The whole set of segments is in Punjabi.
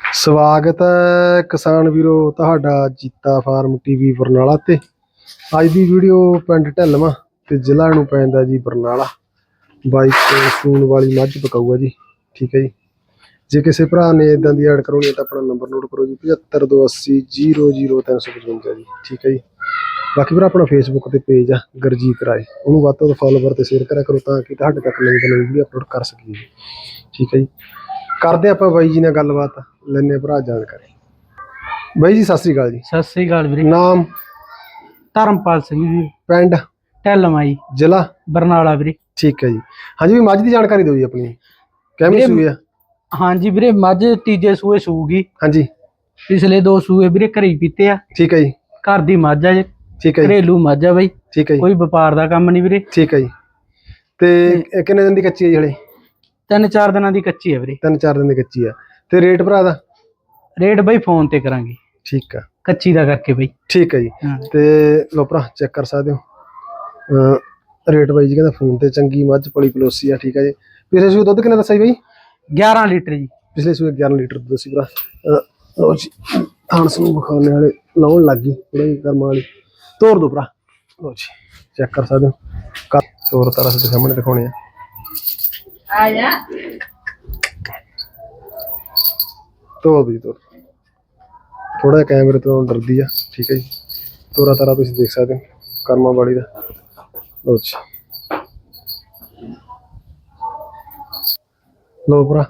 ਸਵਾਗਤ ਹੈ ਕਿਸਾਨ ਵੀਰੋ, ਤੁਹਾਡਾ ਜੀਤਾ ਫਾਰਮ ਟੀਵੀ ਬਰਨਾਲਾ ਤੇ। ਅੱਜ ਦੀ ਵੀਡੀਓ ਪਿੰਡ ਢੱਲਵਾਂ ਤੇ ਜ਼ਿਲ੍ਹਾ ਨੂੰ ਪੈਂਦਾ ਜੀ ਬਰਨਾਲਾ। ਬਾਈ ਤੇ ਸੂਣ ਵਾਲੀ ਮੱਝ ਪਕਾਊਗਾ ਜੀ, ਠੀਕ ਹੈ ਜੀ। ਜੇ ਕਿਸੇ ਭਰਾ ਨੇ ਇਦਾਂ ਦੀ ਐਡ ਕਰਾਉਣੀ ਹੈ ਤਾਂ ਆਪਣਾ ਨੰਬਰ ਨੋਟ ਕਰੋ ਜੀ 7528000355 ਜੀ, ਠੀਕ ਹੈ ਜੀ। ਬਾਕੀ ਵੀਰ, ਆਪਣਾ ਫੇਸਬੁੱਕ ਤੇ ਪੇਜ ਆ, ਗਰਜੀਤ ਰਾਏ। ਉਹਨੂੰ ਵੱਧ ਤੋਂ ਵੱਧ ਫਾਲੋਵਰ ਤੇ ਸ਼ੇਅਰ ਕਰਿਆ ਕਰੋ ਤਾਂ ਕਿ ਤੁਹਾਡੇ ਤੱਕ ਨਵੀਂ ਤੋਂ ਨਵੀਂ ਵੀਡੀਓ ਅਪਲੋਡ ਕਰ ਸਕੀਏ ਠੀਕ ਹੈ ਜੀ। ਕਰਦੇ ਆਪਾਂ ਬਾਈ ਜੀ ਨਾਲ ਗੱਲਬਾਤ ਲੈਣੇ ਭਰਾ ਜਾਣਕਾਰੀ। ਬਾਈ ਜੀ ਸਤਿ ਸ੍ਰੀ ਅਕਾਲ ਜੀ। ਸਤਿ ਸ੍ਰੀ ਅਕਾਲ ਵੀਰੇ। ਨਾਮ? ਧਰਮਪਾਲ ਸਿੰਘ ਜੀ। ਪਿੰਡ? ਢੈਲਮਾਈ। ਜ਼ਿਲ੍ਹਾ? ਬਰਨਾਲਾ ਵੀਰੇ। ਠੀਕ ਹੈ ਜੀ। ਹਾਂਜੀ ਵੀ ਮੱਝ ਦੀ ਜਾਣਕਾਰੀ ਦਿਓ ਜੀ ਆਪਣੀ। ਕਿਵੇਂ ਵੀਰੇ, ਸੂਈ ਆ? ਹਾਂਜੀ ਵੀਰੇ ਮੱਝ ਤੀਜੇ ਸੂਏ ਸੂਗੀ। ਹਾਂਜੀ। ਪਿਛਲੇ ਦੋ ਸੂਏ ਵੀਰੇ ਘਰੇ ਹੀ ਪੀਤੇ ਆ। ਠੀਕ ਹੈ ਜੀ। ਘਰ ਦੀ ਮੱਝ ਆ ਜੀ। ਠੀਕ ਹੈ ਜੀ। ਘਰੇਲੂ ਮੱਝ ਆ ਬਈ। ਠੀਕ ਹੈ ਜੀ। ਕੋਈ ਵਪਾਰ ਦਾ ਕੰਮ ਨਹੀਂ ਵੀਰੇ। ਠੀਕ ਹੈ ਜੀ। ਤੇ ਇਹ ਕਿੰਨੇ ਦਿਨ ਦੀ ਕੱਚੀ ਹੈ ਜੀ ਹਲੇ? ਤਿੰਨ ਚਾਰ ਦਿਨਾਂ ਦੀ ਕੱਚੀ ਆ ਵੀਰੇ। ਤਿੰਨ ਚਾਰ ਦਿਨ ਦੀ ਕੱਚੀ ਆ। ਤੇ ਰੇਟ ਭਰਾ ਦਾ? ਰੇਟ ਬਈ ਫੋਨ ਤੇ ਕਰਾਂਗੇ। ਠੀਕ ਆ। ਕੱਚੀ ਦਾ ਕਰਕੇ ਬਈ। ਠੀਕ ਹੈ ਜੀ। ਹਾਂ। ਤੇ ਲੋ ਭਰਾ ਚੈੱਕ ਕਰ ਸਕਦੇ ਹੋ। ਅਹ ਰੇਟ ਬਾਈ ਜੀ ਕਹਿੰਦਾ ਫੋਨ ਤੇ ਚੰਗੀ ਮੱਝ ਪਲੀ ਪਲੋਸੀ ਆ ਠੀਕ ਹੈ ਜੀ। ਪਿਛਲੇ ਸੂਏ ਦੁੱਧ ਕਿੰਨਾ ਦੱਸਿਆ ਜੀ ਬਾਈ? 11 ਲੀਟਰ ਜੀ। ਪਿਛਲੇ ਸੂਏ 11 ਲੀਟਰ ਦੁੱਧ ਸੀ ਭਰਾ। ਅਹ ਲਓ ਜੀ ਥਾਣ ਨੂੰ ਵਿਖਾਉਣੇ ਵਾਲੇ ਲਾਉਣ ਲੱਗ ਗਈ ਥੋੜਾ ਜਿਹਾ ਕਰਮਾਂ ਵਾਲੀ। ਤੋੜ ਦੋ ਭਰਾ। ਲਓ ਜੀ ਚੈੱਕ ਕਰ ਸਕਦੇ ਹੋ। ਕਰ ਤੋਰ ਤਾਰਾ ਦੇ ਸਾਹਮਣੇ ਦਿਖਾਉਣੇ ਆ। ਆ ਜਾ ਤੋੜ ਦੀ ਤੋੜ ਥੋੜਾ ਕੈਮਰੇ ਤੋਂ ਡਰਦੀ ਆ, ਠੀਕ ਹੈ ਜੀ। ਤੋਰਾ ਤਾਰਾ ਤੁਸੀਂ ਦੇਖ ਸਕਦੇ ਹੋ, ਕਰਮਾਂ ਵਾਲੀ ਦਾ। ਲਓ ਜੀ। ਲੋ ਭਰਾ,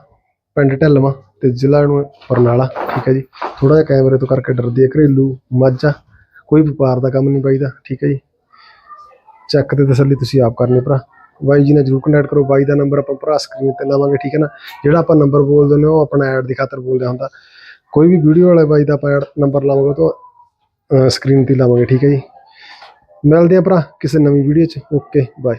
ਪਿੰਡ ਢੱਲਵਾਂ ਤੇ ਜ਼ਿਲ੍ਹਾ ਨੂੰ ਬਰਨਾਲਾ, ਠੀਕ ਹੈ ਜੀ। ਥੋੜਾ ਜਿਹਾ ਕੈਮਰੇ ਤੋਂ ਕਰਕੇ ਡਰਦੀ ਹੈ ਘਰੇਲੂ ਮੱਝਾਂ ਕੋਈ ਵਪਾਰ ਦਾ ਕੰਮ ਨਹੀਂ ਪਾਈਦਾ ਠੀਕ ਹੈ ਜੀ। ਚੈੱਕ ਤੇ ਤਸੱਲੀ ਤੁਸੀਂ ਆਪ ਕਰਨੀ ਭਰਾ। ਬਾਈ ਜੀ ਨਾਲ ਜਰੂਰ ਕੰਟੈਕਟ ਕਰੋ, ਬਾਈ ਦਾ ਨੰਬਰ ਆਪਾਂ ਭਰਾ ਸਕਰੀਨ ਤੇ ਲਾਵਾਂਗੇ, ਠੀਕ ਹੈ ਨਾ? ਜਿਹੜਾ ਆਪਾਂ ਨੰਬਰ ਬੋਲਦੇ ਨੇ ਉਹ ਆਪਣਾ ਐਡ ਦੀ ਖਾਤਰ ਬੋਲਦਾ ਹੁੰਦਾ। ਕੋਈ ਵੀ ਵੀਡੀਓ ਵਾਲੇ ਬਾਈ ਦਾ ਆਪਾਂ ਨੰਬਰ ਲਾਵਾਂਗੇ ਤਾਂ ਸਕਰੀਨ ਤੇ ਲਾਵਾਂਗੇ, ਠੀਕ ਹੈ ਜੀ? ਮਿਲਦੇ ਆ ਭਰਾ ਕਿਸੇ ਨਵੀਂ ਵੀਡੀਓ 'ਚ। Okay bye